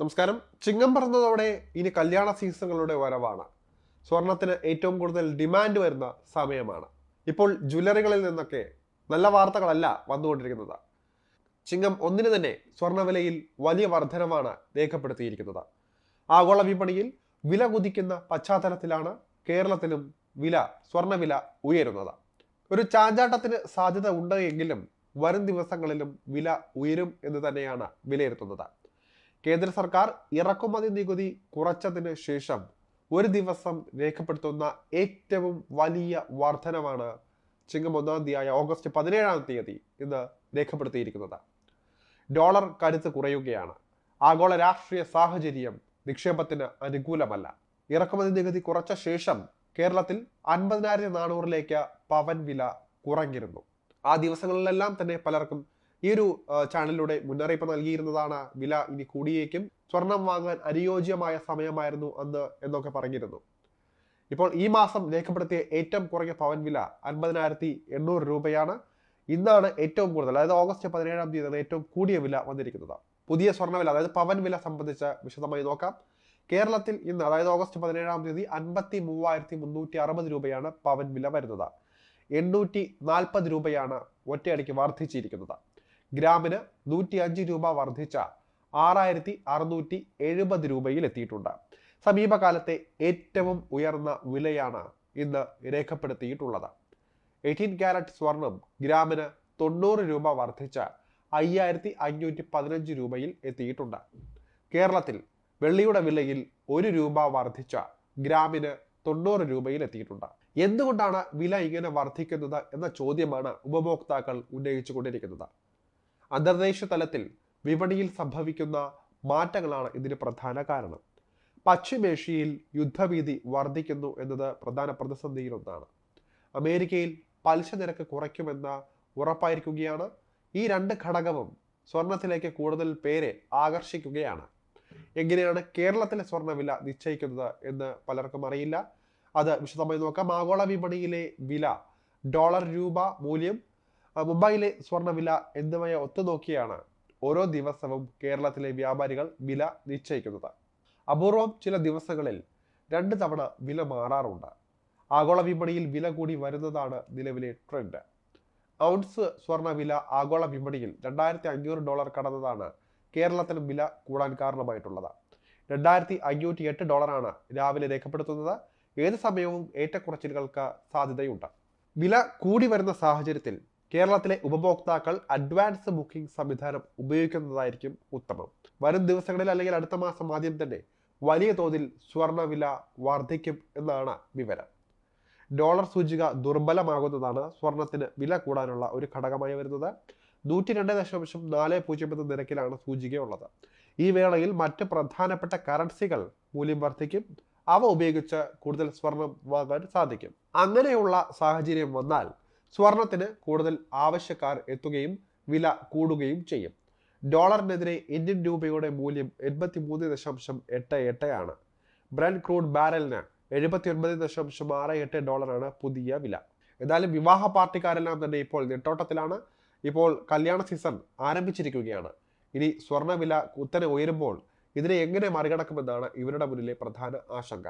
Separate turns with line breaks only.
നമസ്കാരം. ചിങ്ങം പറന്നതോടെ ഇനി കല്യാണ സീസണുകളുടെ വരവാണ്. സ്വർണത്തിന് ഏറ്റവും കൂടുതൽ ഡിമാൻഡ് വരുന്ന സമയമാണ്. ഇപ്പോൾ ജ്വല്ലറികളിൽ നിന്നൊക്കെ നല്ല വാർത്തകളല്ല വന്നുകൊണ്ടിരിക്കുന്നത്. ചിങ്ങം ഒന്നിന് തന്നെ സ്വർണവിലയിൽ വലിയ വർധനമാണ് രേഖപ്പെടുത്തിയിരിക്കുന്നത്. ആഗോള വിപണിയിൽ വില കുതിക്കുന്ന പശ്ചാത്തലത്തിലാണ് കേരളത്തിലും വില സ്വർണവില ഉയരുന്നത്. ഒരു ചാഞ്ചാട്ടത്തിന് സാധ്യത ഉണ്ട് എങ്കിലും വരും ദിവസങ്ങളിലും വില ഉയരും എന്ന് തന്നെയാണ് വിലയിരുത്തുന്നത്. കേന്ദ്ര സർക്കാർ ഇറക്കുമതി നികുതി കുറച്ചതിന് ശേഷം ഒരു ദിവസം രേഖപ്പെടുത്തുന്ന ഏറ്റവും വലിയ വർധനമാണ് ചിങ്ങം ഒന്നാം തീയതിയായ ഓഗസ്റ്റ് പതിനേഴാം തീയതി ഇന്ന് രേഖപ്പെടുത്തിയിരിക്കുന്നത്. ഡോളർ കരുത്ത് കുറയുകയാണ്. ആഗോള രാഷ്ട്രീയ സാഹചര്യം നിക്ഷേപത്തിന് അനുകൂലമല്ല. ഇറക്കുമതി നികുതി കുറച്ച ശേഷം കേരളത്തിൽ അൻപതിനായിരത്തി നാനൂറിലേക്ക് പവൻ വില കുറഞ്ഞിരുന്നു. ആ ദിവസങ്ങളിലെല്ലാം തന്നെ പലർക്കും ഈ ഒരു ചാനലിലൂടെ മുന്നറിയിപ്പ് നൽകിയിരുന്നതാണ് വില ഇനി കൂടിയേക്കും. സ്വർണം വാങ്ങാൻ അനുയോജ്യമായ സമയമായിരുന്നു അന്ന് എന്നൊക്കെ പറഞ്ഞിരുന്നു. ഇപ്പോൾ ഈ മാസം രേഖപ്പെടുത്തിയ ഏറ്റവും കുറഞ്ഞ പവൻ വില അൻപതിനായിരത്തി എണ്ണൂറ് രൂപയാണ്. ഇന്നാണ് ഏറ്റവും കൂടുതൽ അതായത് ഓഗസ്റ്റ് പതിനേഴാം തീയതിയാണ് ഏറ്റവും കൂടിയ വില വന്നിരിക്കുന്നത്. പുതിയ സ്വർണവില അതായത് പവൻ വില സംബന്ധിച്ച് വിശദമായി നോക്കാം. കേരളത്തിൽ ഇന്ന് അതായത് ഓഗസ്റ്റ് പതിനേഴാം തീയതി അൻപത്തി മൂവായിരത്തി മുന്നൂറ്റി അറുപത് രൂപയാണ് പവൻ വില വരുന്നത്. എണ്ണൂറ്റി നാൽപ്പത് രൂപയാണ് ഒറ്റയടിക്ക് വർദ്ധിച്ചിരിക്കുന്നത്. ഗ്രാമിന് നൂറ്റി അഞ്ച് രൂപ വർദ്ധിച്ച ആറായിരത്തി അറുന്നൂറ്റി എഴുപത് രൂപയിൽ എത്തിയിട്ടുണ്ട് സമീപകാലത്തെ ഏറ്റവും ഉയർന്ന വിലയാണ് ഇന്ന് രേഖപ്പെടുത്തിയിട്ടുള്ളത്. എയ്റ്റീൻ ക്യാരറ്റ് സ്വർണം ഗ്രാമിന് തൊണ്ണൂറ് രൂപ വർദ്ധിച്ച അയ്യായിരത്തി അഞ്ഞൂറ്റി പതിനഞ്ച് രൂപയിൽ എത്തിയിട്ടുണ്ട്. കേരളത്തിൽ വെള്ളിയുടെ വിലയിൽ ഒരു രൂപ വർദ്ധിച്ച ഗ്രാമിന് തൊണ്ണൂറ് രൂപയിൽ എത്തിയിട്ടുണ്ട്. എന്തുകൊണ്ടാണ് വില ഇങ്ങനെ വർദ്ധിക്കുന്നത് എന്ന ചോദ്യമാണ് ഉപഭോക്താക്കൾ ഉന്നയിച്ചുകൊണ്ടിരിക്കുന്നത്. അന്തർദേശീയ തലത്തിൽ വിപണിയിൽ സംഭവിക്കുന്ന മാറ്റങ്ങളാണ് ഇതിന് പ്രധാന കാരണം. പശ്ചിമേഷ്യയിൽ യുദ്ധഭീതി വർദ്ധിക്കുന്നു എന്നത് പ്രധാന പ്രതിസന്ധിയിലൊന്നാണ് അമേരിക്കയിൽ പലിശ നിരക്ക് കുറയ്ക്കുമെന്ന ഉറപ്പായിരിക്കുകയാണ്. ഈ രണ്ട് ഘടകവും സ്വർണത്തിലേക്ക് കൂടുതൽ പേരെ ആകർഷിക്കുകയാണ്. എങ്ങനെയാണ് കേരളത്തിലെ സ്വർണവില നിശ്ചയിക്കുന്നത് എന്ന് പലർക്കും അറിയില്ല. അത് വിശദമായി നോക്കാം. ആഗോള വിപണിയിലെ വില ഡോളർ രൂപ മൂല്യം മുംബൈയിലെ സ്വർണവില എന്നിവയെ ഒത്തുനോക്കിയാണ് ഓരോ ദിവസവും കേരളത്തിലെ വ്യാപാരികൾ വില നിശ്ചയിക്കുന്നത്. അപൂർവം ചില ദിവസങ്ങളിൽ രണ്ട് തവണ വില മാറാറുണ്ട്. ആഗോള വിപണിയിൽ വില കൂടി വരുന്നതാണ് നിലവിലെ ട്രെൻഡ്. ഔൺസ് സ്വർണ വില ആഗോള വിപണിയിൽ രണ്ടായിരത്തി അഞ്ഞൂറ് ഡോളർ കടന്നതാണ് കേരളത്തിലും വില കൂടാൻ കാരണമായിട്ടുള്ളത്. രണ്ടായിരത്തി അഞ്ഞൂറ്റി എട്ട് ഡോളറാണ് രാവിലെ രേഖപ്പെടുത്തുന്നത്. ഏത് സമയവും ഏറ്റക്കുറച്ചിലുകൾക്ക് സാധ്യതയുണ്ട്. വില കൂടി വരുന്ന സാഹചര്യത്തിൽ കേരളത്തിലെ ഉപഭോക്താക്കൾ അഡ്വാൻസ് ബുക്കിംഗ് സംവിധാനം ഉപയോഗിക്കുന്നതായിരിക്കും ഉത്തമം. വരും ദിവസങ്ങളിൽ അല്ലെങ്കിൽ അടുത്ത മാസം ആദ്യം തന്നെ വലിയ തോതിൽ സ്വർണവില വർദ്ധിക്കും എന്നാണ് വിവരം. ഡോളർ സൂചിക ദുർബലമാകുന്നതാണ് സ്വർണത്തിന് വില കൂടാനുള്ള ഒരു ഘടകമായി വരുന്നത്. നൂറ്റി രണ്ട് ദശാംശം നാല് പൂജ്യം എന്ന നിരക്കിലാണ് സൂചികയുള്ളത്. ഈ വേളയിൽ മറ്റ് പ്രധാനപ്പെട്ട കറൻസികൾ മൂല്യം വർദ്ധിക്കും. അവ ഉപയോഗിച്ച് കൂടുതൽ സ്വർണം വാങ്ങാൻ സാധിക്കും. അങ്ങനെയുള്ള സാഹചര്യം വന്നാൽ സ്വർണത്തിന് കൂടുതൽ ആവശ്യക്കാർ എത്തുകയും വില കൂടുകയും ചെയ്യും. ഡോളറിനെതിരെ ഇന്ത്യൻ രൂപയുടെ മൂല്യം എൺപത്തി മൂന്ന് ദശാംശം എട്ട് എട്ട് ആണ്. ബ്രൻ ക്രൂഡ് ബാരലിന് എഴുപത്തി ഒൻപത് ദശാംശം ആറ് എട്ട് ഡോളറാണ് പുതിയ വില. എന്തായാലും വിവാഹ പാർട്ടിക്കാരെല്ലാം തന്നെ ഇപ്പോൾ നെട്ടോട്ടത്തിലാണ്. ഇപ്പോൾ കല്യാണ സീസൺ ആരംഭിച്ചിരിക്കുകയാണ്. ഇനി സ്വർണവില കുത്തനെ ഉയരുമ്പോൾ ഇതിനെ എങ്ങനെ മറികടക്കുമെന്നാണ് ഇവരുടെ മുന്നിലെ പ്രധാന ആശങ്ക.